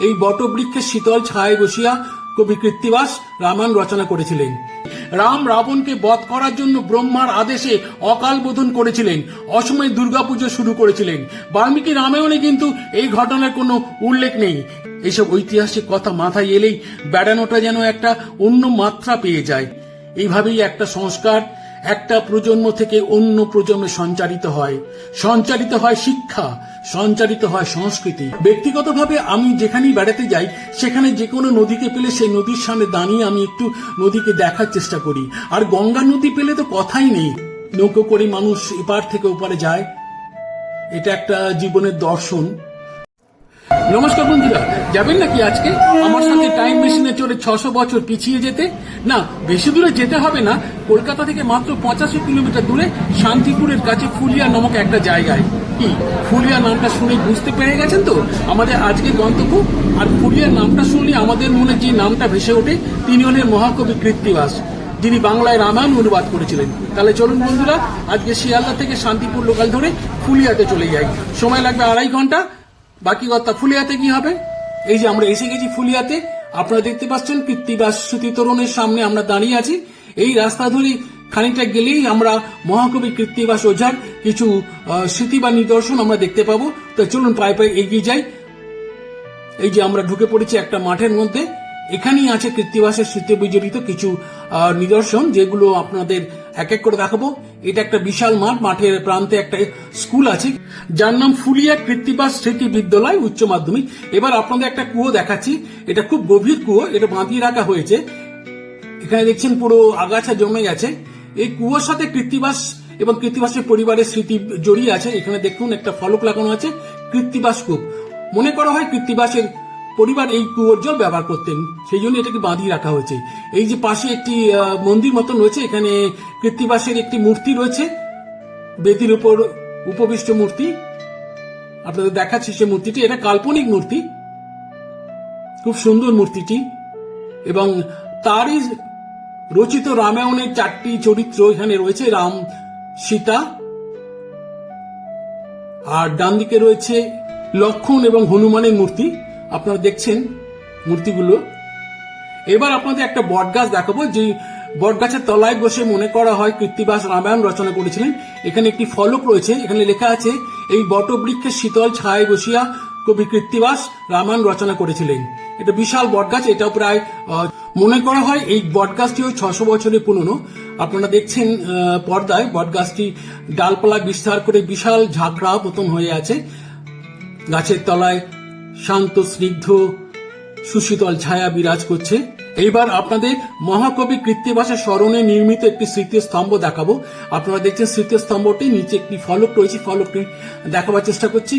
এই বটবৃক্ষের শীতল ছায় বসিয়া কবি কৃত্তিবাস রামায়ণ রচনা করেছিলেন। রাম রাবণকে বধ করার জন্য ব্রহ্মার আদেশে অকাল বোধন করেছিলেন। অসময়ে দুর্গাপুজো শুরু করেছিলেন। বাল্মীকি রামায়ণে কিন্তু এই ঘটনার কোনো উল্লেখ নেই। এইসব ঐতিহাসিক কথা মাথায় এলেই বেড়ানোটা যেন একটা অন্য মাত্রা পেয়ে যায়। এইভাবেই একটা সংস্কার, একটা প্রজন্ম থেকে অন্য প্রজন্মে সঞ্চারিত হয়। সঞ্চারিত হয় শিক্ষা। সঞ্চারিত হয় সংস্কৃতি। ব্যক্তিগতভাবে আমি যেখানেই বেড়াতে যাই, সেখানে যে কোনো নদীকে পেলে সেই নদীর সামনে দাঁড়িয়ে আমি একটু নদীকে দেখার চেষ্টা করি। আর গঙ্গা নদী পেলে তো কথাই নেই। নৌকো করে মানুষ এপার থেকে ওপারে যায়। এটা একটা জীবনের দর্শন। নমস্কার বন্ধুরা, যাবেন নাকি আজকে? আমার সাথে টাইম মেশিনে চড়ে ছশো বছর পিছিয়ে যেতে? না, বেশি দূরে যেতে হবে না। কলকাতা থেকে মাত্র পঁচাশি কিলোমিটার দূরে শান্তিপুরের কাছে ফুলিয়া নামক একটা জায়গায়। কি ফুলিয়া নামটা শুনে বুঝতে পেরে গেছেন তো? আমাদের আজকে গন্তব্য। আর ফুলিয়ার নামটা শুনলে আমাদের মনে যে নামটা ভেসে ওঠে, তিনি হলেন মহাকবি কৃত্তিবাস, যিনি বাংলায় রামায়ণ অনুবাদ করেছিলেন। তাহলে চলুন বন্ধুরা, আজকে শিয়ালদা থেকে শান্তিপুর লোকাল ধরে ফুলিয়াতে চলে যাই। সময় লাগবে আড়াই ঘণ্টা। বাকি কথা ফুলিয়াতে কি হবে? এই যে আমরা এসে গেছি ফুলিয়াতে। আপনারা দেখতে পাচ্ছেন কৃত্তিবাস স্মৃতি তরুণের সামনে আমরা দাঁড়িয়ে আছি। এই রাস্তা ধরে খানিকটা গেলেই আমরা মহাকবি কৃত্তিবাস ওঝার কিছু স্মৃতি বা নিদর্শন আমরা দেখতে পাবো। তো চলুন পায়ে পায়ে এগিয়ে যাই। এই যে আমরা ঢুকে পড়েছি একটা মাঠের মধ্যে। এখানেই আছে কৃত্তিবাসের স্মৃতি বিজড়িত কিছু নিদর্শন, যেগুলো আপনাদের এক এক করে দেখাবো। এটা একটা বিশাল মাঠ, মাঠের প্রান্তে একটা স্কুল আছে। যার নাম ফুলিয়া কৃত্তিবাস স্মৃতি বিদ্যালয় উচ্চ মাধ্যমিক। এবার আপনাদের একটা কুয়ো দেখাচ্ছি। এটা খুব গভীর কুয়ো, এটা বাঁধিয়ে রাখা হয়েছে। এখানে দেখছেন পুরো আগাছা জমে গেছে। এই কুয়োর সাথে কৃত্তিবাস এবং কৃত্তিবাসের পরিবারের স্মৃতি জড়িয়ে আছে। এখানে দেখুন, একটা ফলক লাগানো আছে, কৃত্তিবাস কূপ। মনে করা হয় কৃত্তিবাসের পরিবার এই কুয়োর জল ব্যবহার করতেন। সেই জন্য এটাকে বাঁধিয়ে রাখা হয়েছে। এই যে পাশে একটি মন্দির মতন রয়েছে, এখানে কৃত্তিবাসের একটি মূর্তি রয়েছে। বেদির উপর উপবিষ্ট মূর্তি। আপনাদের দেখাচ্ছি সে মূর্তিটি। এটা কাল্পনিক মূর্তি। খুব সুন্দর মূর্তিটি। এবং তারই রচিত রামায়ণের চারটি চরিত্র এখানে রয়েছে। রাম সীতা, আর ডান দিকে রয়েছে লক্ষণ এবং হনুমানের মূর্তি। আপনারা দেখছেন মূর্তিগুলো। এবার আপনাদের একটা বটগাছ দেখাবো, যে বটগাছের তলায় বসে মনে করা হয় কৃত্তিবাস রামায়ণ রচনা করেছিলেন। এখানে একটি ফলক রয়েছে, এখানে লেখা আছে, এই বটবৃক্ষের শীতল ছায় বসিয়া কবি কৃত্তিবাস রামায়ণ রচনা করেছিলেন। এটা বিশাল বটগাছ, এটাও প্রায় মনে করা হয় এই বটগাছটিও ছশো বছরের পুরনো। আপনারা দেখছেন পর্দায় বটগাছটি ডালপালা বিস্তার করে বিশাল ঝাঁকড়া মতন হয়ে আছে। গাছের তলায় শান্ত, স্নিগ্ধ, সুশীতল ছায়া বিরাজ করছে। এইবার আপনাদের মহাকবি কৃত্তিবাসের স্মরণে নির্মিত একটি স্মৃতিস্তম্ভ দেখাবো। আপনারা দেখছেন, স্মৃতিস্তম্ভটি নিচে একটি ফলক রয়েছে, ফলকটি দেখাবার চেষ্টা করছি।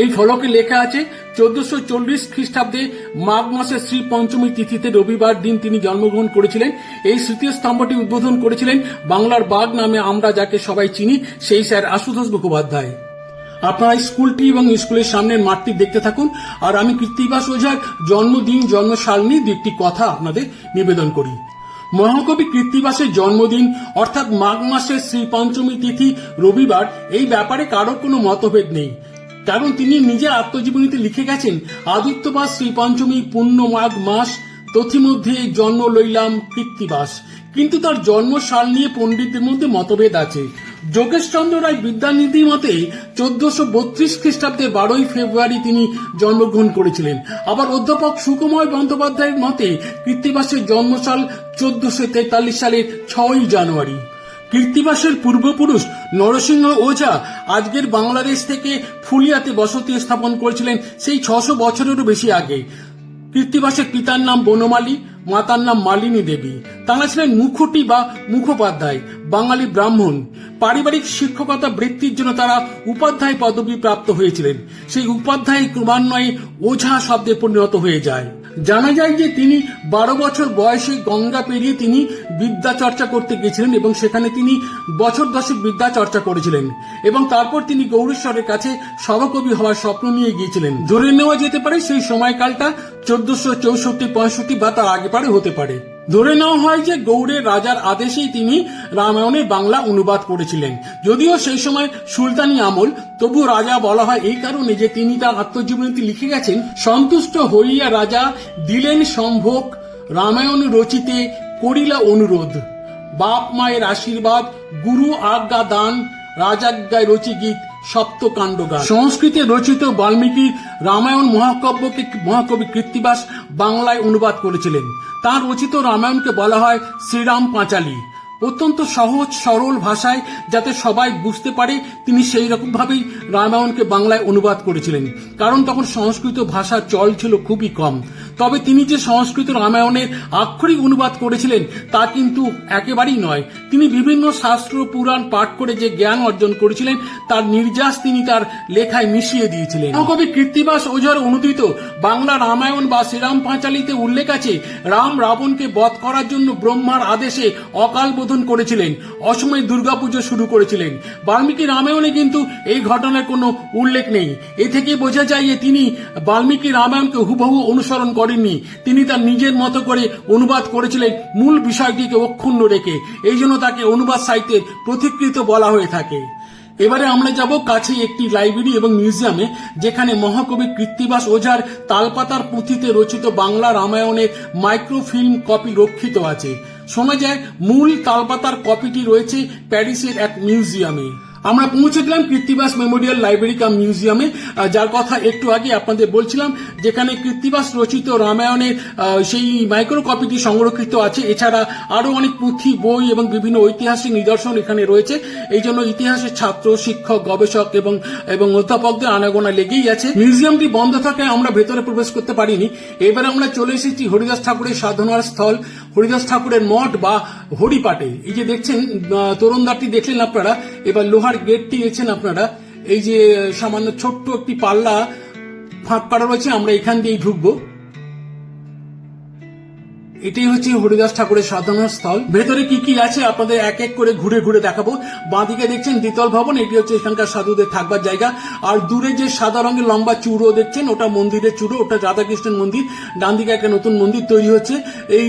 এই ফলকে লেখা আছে, চোদ্দশো চল্লিশ খ্রিস্টাব্দে মাঘ মাসের শ্রী পঞ্চমী তিথিতে রবিবার দিন তিনি জন্মগ্রহণ করেছিলেন। এই স্মৃতিস্তম্ভটি উদ্বোধন করেছিলেন বাংলার বাঘ নামে আমরা যাকে সবাই চিনি, সেই স্যার আশুতোষ মুখোপাধ্যায়। আপনারা স্কুলটি এবং স্কুলের সামনের মাঠটি দেখতে থাকুন। আর আমি কৃত্তিবাস ওঝার, জন্মদিন জন্মসাল নিয়ে একটি কথা আপনাদের নিবেদন করি। মহাকবি কৃত্তিবাসের জন্মদিন, অর্থাৎ মাঘ মাসের শ্রী পঞ্চমী তিথি রবিবার, এই ব্যাপারে কারও কোনো মতভেদ নেই। কারণ তিনি নিজের আত্মজীবনীতে লিখে গেছেন, আদিত্যবাস শ্রী পঞ্চমী পূর্ণ মাঘ মাস তথিমধ্যে জন্ম লইলাম কৃত্তিবাস কিন্তু তার জন্মসাল নিয়ে পণ্ডিতদের মধ্যে মতভেদ আছে। যোগেশচন্দ্র রায় বিদ্যানিধি মতে, চোদ্দশো বত্রিশ খ্রিস্টাব্দে বারোই ফেব্রুয়ারি তিনি জন্মগ্রহণ করেছিলেন। আবার অধ্যাপক সুকুময় বন্দ্যোপাধ্যায়ের মতে কৃত্তিবাসের জন্মসাল চোদ্দশো তেতাল্লিশ সালের ছয়ই জানুয়ারি। কৃত্তিবাসের পূর্বপুরুষ নরসিংহ ওঝা আজকের বাংলাদেশ থেকে ফুলিয়াতে বসতি স্থাপন করেছিলেন সেই ছশো বছরেরও বেশি আগে। কীর্তিবাসের পিতার নাম বনমালী মাতার নাম মালিনী দেবী। তারা ছিলেন মুখুটি বা মুখোপাধ্যায়, বাঙালি ব্রাহ্মণ। পারিবারিক শিক্ষকতা বৃত্তির জন্য তারা উপাধ্যায় পদবি প্রাপ্ত হয়েছিলেন। সেই উপাধ্যায় ক্রমান্বয়ে ওঝা শব্দে পরিণত হয়ে যায়। জানা যায় যে তিনি বারো বছর বয়সে গঙ্গা পেরিয়ে তিনি বিদ্যা চর্চা করতে গেছিলেন এবং সেখানে তিনি বছর দশেক বিদ্যা চর্চা করেছিলেন এবং তারপর তিনি গৌরেশ্বরের কাছে সভাকবি হওয়ার স্বপ্ন নিয়ে গিয়েছিলেন। ধরে নেওয়া যেতে পারে সেই সময়কালটা চোদ্দশো চৌষট্টি, পঁয়ষট্টি বা তার আগে পারে হতে পারে। ধরে নেওয়া হয় যে গৌড়ের রাজার আদেশেই তিনি রামায়ণের বাংলা অনুবাদ করেছিলেন। যদিও সেই সময় সুলতানি আমল তবু রাজা বলা হয় এই কারণে যে তিনি তার আত্মজীবনীতে লিখে গেছেন, সন্তুষ্ট হইয়া রাজা দিলেন সম্ভোগ রামায়ণ রচিতে করিলা অনুরোধ। বাপ মায়ের আশীর্বাদ, গুরু আজ্ঞা দান, রাজাজ্ঞায় রচি গীত সপ্তকাণ্ড গান সংস্কৃতে রচিত বাল্মীকির রামায়ণ মহাকাব্যকে মহাকবি কৃত্তিবাস বাংলায় অনুবাদ করেছিলেন। তার রচিত রামায়ণকে বলা হয় শ্রীরাম পাঁচালী। অত্যন্ত সহজ, সরল ভাষায় যাতে সবাই বুঝতে পারে, তিনি সেই রকম ভাবেই রামায়ণকে বাংলায় অনুবাদ করেছিলেন। কারণ তখন সংস্কৃত ভাষার চল ছিল খুবই কম। তবে তিনি যে সংস্কৃত রামায়ণের আক্ষরিক অনুবাদ করেছিলেন, তা কিন্তু একেবারেই নয়। তিনি বিভিন্ন শাস্ত্র, পুরাণ পাঠ করে যে জ্ঞান অর্জন করেছিলেন, তার নির্যাস তিনি তার লেখায় মিশিয়ে দিয়েছিলেন। কবি কৃত্তিবাস ওঝার অনুদিত বাংলা রামায়ণ বা শ্রীরাম পাঁচালীতে উল্লেখ আছে, রাম রাবণকে বধ করার জন্য ব্রহ্মার আদেশে অকাল বোধন করেছিলেন। অসময়ে দুর্গাপুজো শুরু করেছিলেন। বাল্মীকি রামায়ণে কিন্তু এই ঘটনার কোনো উল্লেখ নেই। এ থেকে বোঝা যায় যে তিনি বাল্মীকি রামায়ণকে হুবহু অনুসরণ করেননি। তিনি তার নিজের মতো করে অনুবাদ করেছিলেন মূল বিষয়টিকে অক্ষুণ্ণ রেখে। এই জন্য তাকে অনুবাদ সাহিত্যের প্রতিকৃত বলা হয়ে থাকে। এবারে আমরা যাব কাছে একটি লাইব্রেরি এবং মিউজিয়ামে, যেখানে মহাকবি কৃত্তিবাস ওঝার তালপাতার পুঁথিতে রচিত বাংলা রামায়ণের মাইক্রোফিল্ম কপি রক্ষিত আছে। শোনা যায় মূল তালপাতার কপিটি রয়েছে প্যারিসের এক মিউজিয়ামে। আমরা পৌঁছে গেলাম কৃত্তিবাস মেমোরিয়াল লাইব্রেরি কাম মিউজিয়ামে। যার কথা একটু আগে আপনাদের বলছিলাম যেখানে কৃত্তিবাস রচিত রামায়ণের সেই মাইক্রো কপিটি সংরক্ষিত আছে। এছাড়া আরও অনেক পুঁথি বই এবং বিভিন্ন ঐতিহাসিক নিদর্শন এখানে রয়েছে। এই জন্য ইতিহাসের ছাত্র শিক্ষক গবেষক এবং এবং অধ্যাপকদের আনাগোনা লেগেই আছে। মিউজিয়ামটি বন্ধ থাকায় আমরা ভেতরে প্রবেশ করতে পারিনি। এবারে আমরা চলে এসেছি হরিদাস ঠাকুরের সাধনার স্থল হরিদাস ঠাকুরের মঠ বা হরিপাটে। এই যে দেখছেন আহ, তোরণদ্বারটি দেখলেন আপনারা এবার লোহার গেটটি দেখছেন আপনারা, এই যে সামান্য ছোট্ট একটি পাল্লা ফাঁক করা রয়েছে, আমরা এখান দিয়েই ঢুকবো। এটাই হচ্ছে হরিদাস ঠাকুরের সাধনার স্থল। ভেতরে কি কি আছে আপনাদের এক এক করে ঘুরে ঘুরে দেখাবো। বাঁদিকে দেখছেন দ্বিতল ভবন, এটি হচ্ছে এখানকার সাধুদের থাকবার জায়গা। আর দূরে যে সাদা রঙের লম্বা চূড়ো দেখছেন, ওটা মন্দিরের চূড়ো, ওটা রাধাকৃষ্ণের মন্দির। ডান দিকে একটা নতুন মন্দির তৈরি হচ্ছে। এই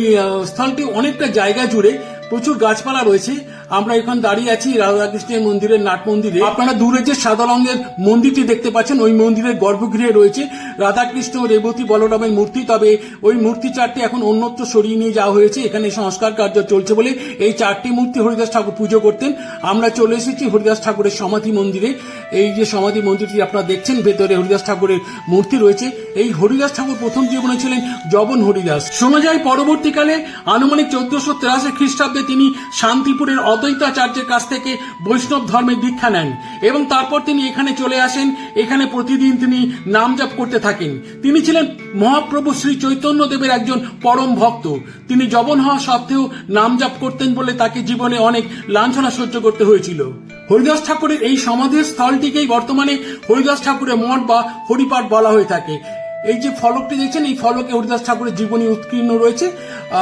স্থলটি অনেকটা জায়গা জুড়ে প্রচুর গাছপালা রয়েছে। আমরা এখন দাঁড়িয়ে আছি রাধাকৃষ্ণের মন্দিরের নাট মন্দিরে। আপনারা দূরে যে সাদা রঙের মন্দিরটি দেখতে পাচ্ছেন, ওই মন্দিরের গর্ভগৃহে রয়েছে রাধাকৃষ্ণ রেবতী বলরামের মূর্তি। তবে ওই মূর্তি চারটি এখন অন্যত্র সরিয়ে নিয়ে যাওয়া হয়েছে। এখানে সংস্কার কার্য চলছে বলে এই চারটি মূর্তি হরিদাস ঠাকুর পুজো করতেন। আমরা চলে এসেছি হরিদাস ঠাকুরের সমাধি মন্দিরে। এই যে সমাধি মন্দিরটি আপনারা দেখছেন, ভেতরে হরিদাস ঠাকুরের মূর্তি রয়েছে। এই হরিদাস ঠাকুর প্রথম জীবনে ছিলেন জবন হরিদাস। শোনা যায়, পরবর্তীকালে আনুমানিক চোদ্দশো তেরাশি খ্রিস্টাব্দে তিনি শান্তিপুরের অদ্বৈতাচার্যের কাছ থেকে বৈষ্ণব ধর্মে দীক্ষা নেন এবং তারপর তিনি এখানে চলে আসেন। এখানে প্রতিদিন তিনি নাম জপ করতে থাকেন। তিনি ছিলেন মহাপ্রভু শ্রী চৈতন্য দেবের একজন পরম ভক্ত। তিনি জবন হওয়া সত্ত্বেও নাম জপ করতেন বলে তাকে জীবনে অনেক লাঞ্ছনা সহ্য করতে হয়েছিল। হরিদাস ঠাকুরের এই সমাধির স্থলটিকেই বর্তমানে হরিদাস ঠাকুরের মঠ বা হরিপাঠ বলা হয়ে থাকে। এই যে ফলকটি দেখছেন, এই ফলকে হরিদাস ঠাকুরের জীবনী উৎকীর্ণ রয়েছে।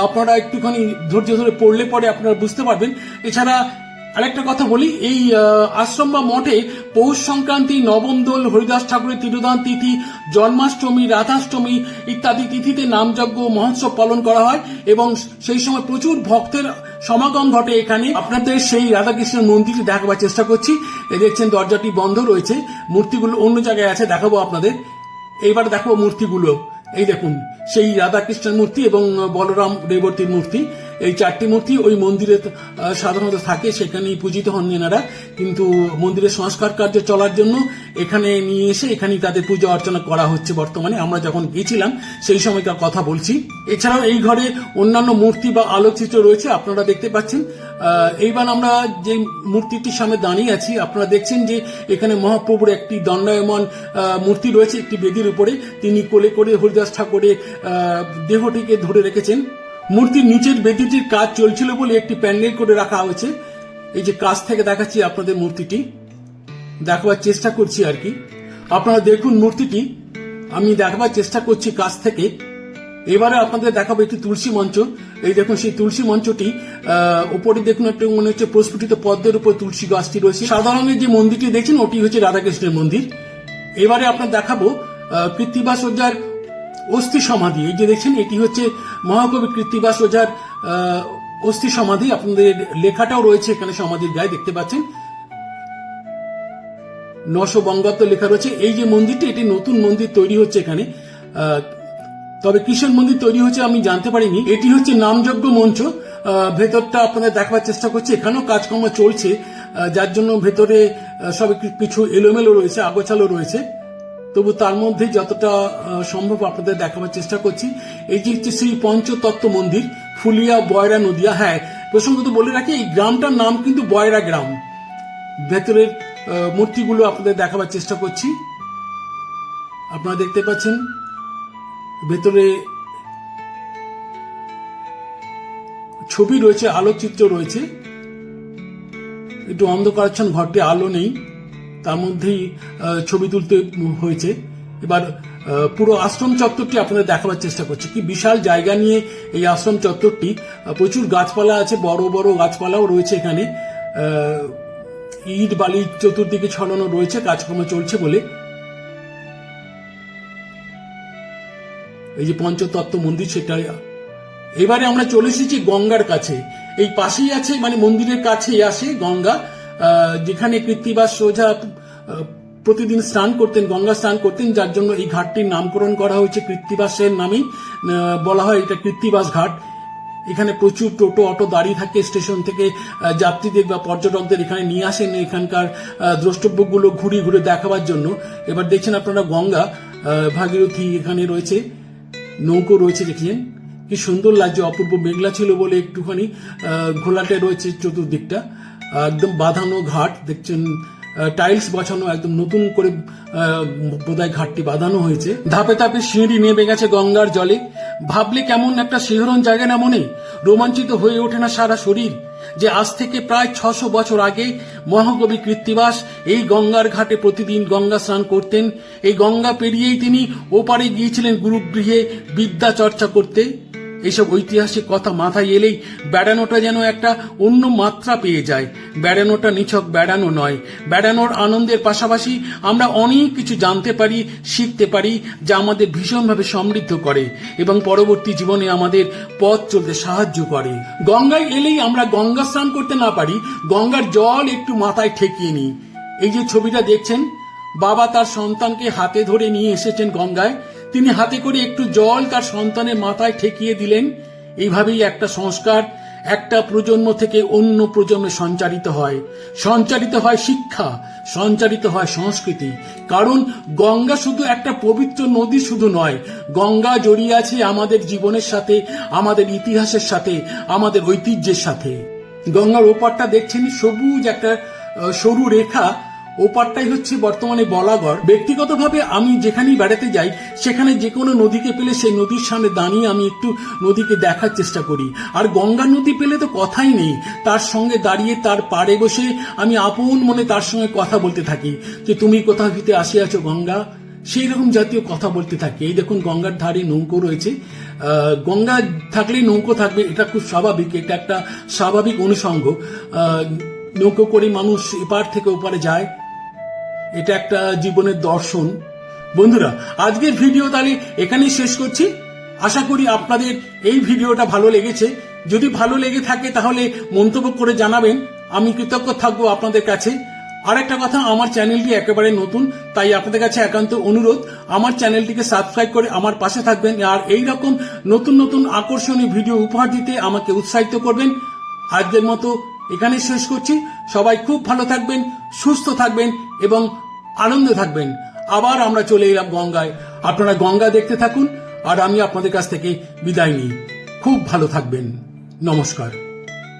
আপনারা একটুখানি ধৈর্য ধরে পড়লে পরে আপনারা বুঝতে পারবেন। এছাড়া আরেকটা কথা বলি, এই আশ্রম বা মঠে পৌষ সংক্রান্তি, নবম দোল, হরিদাস ঠাকুরের তিরোদান তিথি, জন্মাষ্টমী, রাধাষ্টমী ইত্যাদি তিথিতে নামযজ্ঞ মহোৎসব পালন করা হয় এবং সেই সময় প্রচুর ভক্তের সমাগম ঘটে এখানে। আপনাদের সেই রাধাকৃষ্ণের মন্দিরটি দেখাবার চেষ্টা করছি। দেখছেন দরজাটি বন্ধ রয়েছে। মূর্তিগুলো অন্য জায়গায় আছে, দেখাবো আপনাদের। এইবার দেখো মূর্তিগুলো। এই দেখুন সেই রাধাকৃষ্ণের মূর্তি এবং বলরাম রেবতীর মূর্তি। এই চারটি মূর্তি ওই মন্দিরে সাধারণত থাকে, সেখানেই পূজিত হন এনারা। কিন্তু মন্দিরের সংস্কার কার্য চলার জন্য এখানে নিয়ে এসে এখানেই তাদের পূজা অর্চনা করা হচ্ছে বর্তমানে। আমরা যখন গিয়েছিলাম সেই সময়কার কথা বলছি। এছাড়াও এই ঘরে অন্যান্য মূর্তি বা আলোকচিত্র রয়েছে, আপনারা দেখতে পাচ্ছেন। এইবার আমরা যে মূর্তিটির সামনে দাঁড়িয়ে আছি, আপনারা দেখছেন যে এখানে মহাপ্রভুর একটি দণ্ডায়মান মূর্তি রয়েছে একটি বেদির উপরে। তিনি কোলে করে হরিদাস ঠাকুরের দেহটিকে ধরে রেখেছেন। মূর্তির নিচের বেদিটির কাজ চলছিল বলে একটি প্যান্ডেল করে রাখা হয়েছে। এই যে কাছ থেকে দেখাচ্ছি আপনাদের মূর্তিটি, দেখাবার চেষ্টা করছি আর কি। আপনারা দেখুন মূর্তিটি, আমি দেখাবার চেষ্টা করছি কাছ থেকে। এবারে আপনাদের দেখাবো একটি তুলসী মঞ্চ। এই দেখুন, সেই তুলসী মঞ্চটি উপরে দেখুন একটু মনে হচ্ছে প্রস্ফুটিত পদ্মের উপর তুলসী গাছটি রয়েছে। সাদা রঙের যে মন্দিরটি দেখছেন, ওটি হচ্ছে রাধাকৃষ্ণের মন্দির। এবারে আপনার দেখাবো ওঝার অস্থি সমাধি। এই যে দেখছেন, এটি হচ্ছে মহাকবি কৃত্তিবাস ওঝার অস্থি সমাধি। আপনাদের লেখাটাও রয়েছে এখানে সমাধির গায়ে, দেখতে পাচ্ছেন। নশো বঙ্গাব্দ লেখা রয়েছে। এই যে মন্দিরটি, এটি নতুন মন্দির তৈরি হচ্ছে এখানে। তবে কিসের মন্দির তৈরি হচ্ছে আমি জানতে পারিনি। এটি হচ্ছে নামযজ্ঞ মঞ্চ। ভেতরটা আপনাদের দেখাবার চেষ্টা করছি। এখানেও কাজকর্ম চলছে। যার জন্য ভেতরে সব কিছু এলোমেলো রয়েছে, আগোছালো রয়েছে। তবু তার মধ্যে যতটা সম্ভব আপনাদের দেখাবার চেষ্টা করছি। এই যে হচ্ছে শ্রী পঞ্চতত্ত্ব মন্দির, ফুলিয়া, বয়রা নদিয়া। হ্যাঁ প্রসঙ্গত বলে রাখি, এই গ্রামটার নাম কিন্তু বয়রা গ্রাম। ভেতরের মূর্তিগুলো আপনাদের দেখাবার চেষ্টা করছি। আপনারা দেখতে পাচ্ছেন, ভেতরে ছবি রয়েছে, আলোকচিত্র রয়েছে। একটু অন্ধকারাচ্ছন্ন, ঘরটি আলো নেই। তার মধ্যেই ছবি তুলতে হয়েছে। এবার পুরো আশ্রম চত্বরটি আপনাদের দেখাবার চেষ্টা করছি। কি বিশাল জায়গা নিয়ে এই আশ্রম চত্বরটি। প্রচুর গাছপালা আছে, বড় বড় গাছপালাও রয়েছে এখানে। ইট বালি চতুর্দিকে ছড়ানো রয়েছে, কাজকর্ম চলছে বলে। এই যে পঞ্চতত্ত্ব মন্দির, সেটা এবারে আমরা চলে এসেছি গঙ্গার কাছে। এই পাশেই আছে মানে মন্দিরের কাছেই আসে গঙ্গা। যেখানে কৃত্তিবাস সোজা প্রতিদিন স্নান করতেন, গঙ্গা স্নান করতেন, যার জন্য এই ঘাটটির নামকরণ করা হয়েছে কৃত্তিবাসের নামেই। বলা হয় এটা কৃত্তিবাস ঘাট। এখানে প্রচুর টোটো, অটো দাঁড়িয়ে থাকে স্টেশন থেকে যাত্রীদের বা পর্যটকদের এখানে নিয়ে আসেন এখানকার দ্রষ্টব্যগুলো ঘুরে ঘুরে দেখাবার জন্য। এবার দেখছেন আপনারা গঙ্গা ভাগীরথী এখানে রয়েছে, নৌকো রয়েছে দেখলেন। কি সুন্দর লাগছে, অপূর্ব মেঘলা ছিল বলে একটুখানি ঘোলাটে রয়েছে চতুর্দিকটা। একদম বাঁধানো ঘাট, দেখছেন টাইলস বসানো একদম নতুন করে বোধহয় ঘাটটি বাঁধানো হয়েছে। ধাপে ধাপে সিঁড়ি নেমে গেছে গঙ্গার জলে। ভাবলে কেমন একটা শিহরণ জায়গা না মনে? রোমাঞ্চিত হয়ে ওঠে না সারা শরীর। যে আজ থেকে প্রায় ছশো বছর আগে মহাকবি কৃত্তিবাস এই গঙ্গার ঘাটে প্রতিদিন গঙ্গা স্নান করতেন। এই গঙ্গা পেরিয়েই তিনি ওপারে গিয়েছিলেন গুরুগৃহে বিদ্যা চর্চা করতে। এইসব ঐতিহাসিক কথা মাথায় এলেই বেড়ানোটা যেন একটা অন্য মাত্রা পেয়ে যায়। বেড়ানোটা নিছক বেড়ানো নয়। বেড়ানোর আনন্দের পাশাপাশি আমরা অনেক কিছু জানতে পারি, শিখতে পারি, যা আমাদের ভীষণভাবে সমৃদ্ধ করে এবং পরবর্তী জীবনে আমাদের পথ চলতে সাহায্য করে। গঙ্গায় এলেই আমরা গঙ্গা স্নান করতে না পারি, গঙ্গার জল একটু মাথায় ঠেকিয়ে নিই। এই যে ছবিটা দেখছেন, বাবা তার সন্তানকে হাতে ধরে নিয়ে এসেছেন গঙ্গায়। তিনি হাতে করে একটু জল তার সন্তানের মাথায় ঠেকিয়ে দিলেন। এইভাবেই একটা সংস্কার একটা প্রজন্ম থেকে অন্য প্রজন্মে সঞ্চারিত হয়। সঞ্চারিত হয় শিক্ষা, সঞ্চারিত হয় সংস্কৃতি। কারণ গঙ্গা শুধু একটা পবিত্র নদী শুধু নয়, গঙ্গা জড়িয়ে আছে আমাদের জীবনের সাথে, আমাদের ইতিহাসের সাথে, আমাদের ঐতিহ্যের সাথে। গঙ্গার ওপারটা দেখছেন সবুজ একটা সরু রেখা ওপারটাই হচ্ছে বর্তমানে বলাগড়। ব্যক্তিগতভাবে আমি যেখানেই বেড়াতে যাই, সেখানে যে কোনো নদীকে পেলে সেই নদীর সামনে দাঁড়িয়ে আমি একটু নদীকে দেখার চেষ্টা করি। আর গঙ্গা নদী পেলে তো কথাই নেই। তার সঙ্গে দাঁড়িয়ে তার পাড়ে বসে আমি আপন মনে তার সঙ্গে কথা বলতে থাকি। যে তুমি কোথাও হইতে আসিয়াছো গঙ্গা? সেই রকম জাতীয় কথা বলতে থাকি। এই দেখুন গঙ্গার ধারে নৌকো রয়েছে। গঙ্গা থাকলেই নৌকো থাকবে, এটা খুব স্বাভাবিক, এটা একটা স্বাভাবিক অনুষঙ্গ। নৌকো করে মানুষ এপার থেকে ওপারে যায়। এটা একটা জীবনের দর্শন। বন্ধুরা, আজকের ভিডিও তাহলে এখানেই শেষ করছি। আশা করি আপনাদের এই ভিডিওটা ভালো লেগেছে। যদি ভালো লেগে থাকে তাহলে মন্তব্য করে জানাবেন। আমি কৃতজ্ঞ থাকব আপনাদের কাছে। আর একটা কথা, আমার চ্যানেলটি একেবারে নতুন, তাই আপনাদের কাছে একান্ত অনুরোধ। আমার চ্যানেলটিকে সাবস্ক্রাইব করে আমার পাশে থাকবেন আর এই রকম নতুন নতুন আকর্ষণীয় ভিডিও উপহার দিতে আমাকে উৎসাহিত করবেন। আজকের মতো এখানে শেষ করছি। সবাই খুব ভালো থাকবেন, সুস্থ থাকবেন এবং আনন্দে থাকবেন। আবার আমরা চলে এলাম গঙ্গায়। আপনারা গঙ্গা দেখতে থাকুন, আর আমি আপনাদের কাছ থেকে বিদায় নিই। খুব ভালো থাকবেন। নমস্কার।